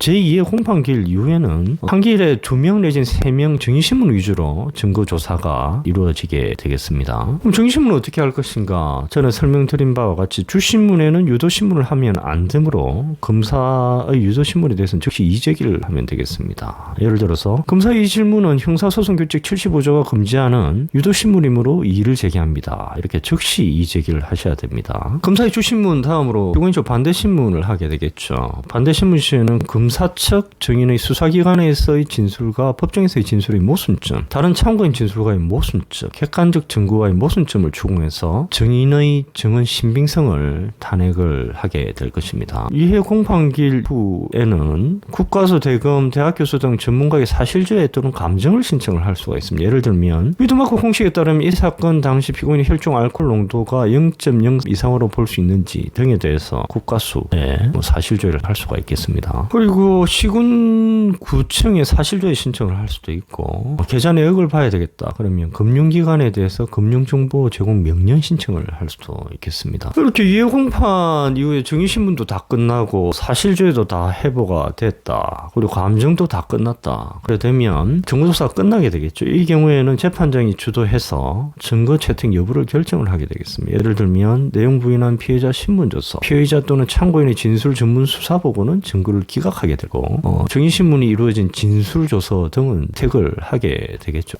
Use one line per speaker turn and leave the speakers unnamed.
제2의 공판기일 이후에는 판기일에 두명 내진 세명 정의신문 위주로 증거 조사가 이루어지게 되겠습니다. 그럼 정의신문은 어떻게 할 것인가? 전에 설명드린 바와 같이 주신문에는 유도신문을 하면 안 되므로 검사의 유도신문에 대해서는 즉시 이제기를 하면 되겠습니다. 예를 들어서 검사의 이 질문은 형사소송규칙 75조가 금지하는 유도신문이므로 이의를 제기합니다. 이렇게 즉시 이제기를 하셔야 됩니다. 검사의 주신문 다음으로 피고인 쪽 반대신문을 하게 되겠죠. 반대신문 시에는 검사 측 증인의 수사기관에서의 진술과 법정에서의 진술의 모순점, 다른 참고인 진술과의 모순점, 객관적 증거와의 모순점을 추궁해서 증인의 증언 신빙성을 탄핵을 하게 될 것입니다. 이해 공판기일 후에는 국가수 대검 대학교수 등 전문가의 사실조회 또는 감정을 신청을 할 수가 있습니다. 예를 들면 위드마크 공식에 따르면 이 사건 당시 피고인의 혈중 알코올 농도가 0.0 이상으로 볼 수 있는지 등에 대해서 국가수에 뭐 사실조회를 할 수가 있겠습니다. 그리고 시군 구청에 사실조회 신청을 할 수도 있고 계좌 내역을 봐야 되겠다. 그러면 금융기관에 대해서 금융정보 제공 명령 신청을 할 수도 있겠습니다. 이렇게 이해공판 이후에 정의신문도 다 끝나고 사실조회도 다 해보가 됐다. 그리고 감정도 다 끝났다. 그래 되면 정보조사가 끝나게 되겠죠. 이 경우에는 재판장이 주도해서 증거 채택 여부를 결정을 하게 되겠습니다. 예를 들면 내용 부인한 피해자 신문조서, 피해자 또는 참고인의 진술 전문 수사 보고는 증거를 기각하게 되고 어, 정의신문이 이루어진 진술조서 등은 택을 하게 되겠죠.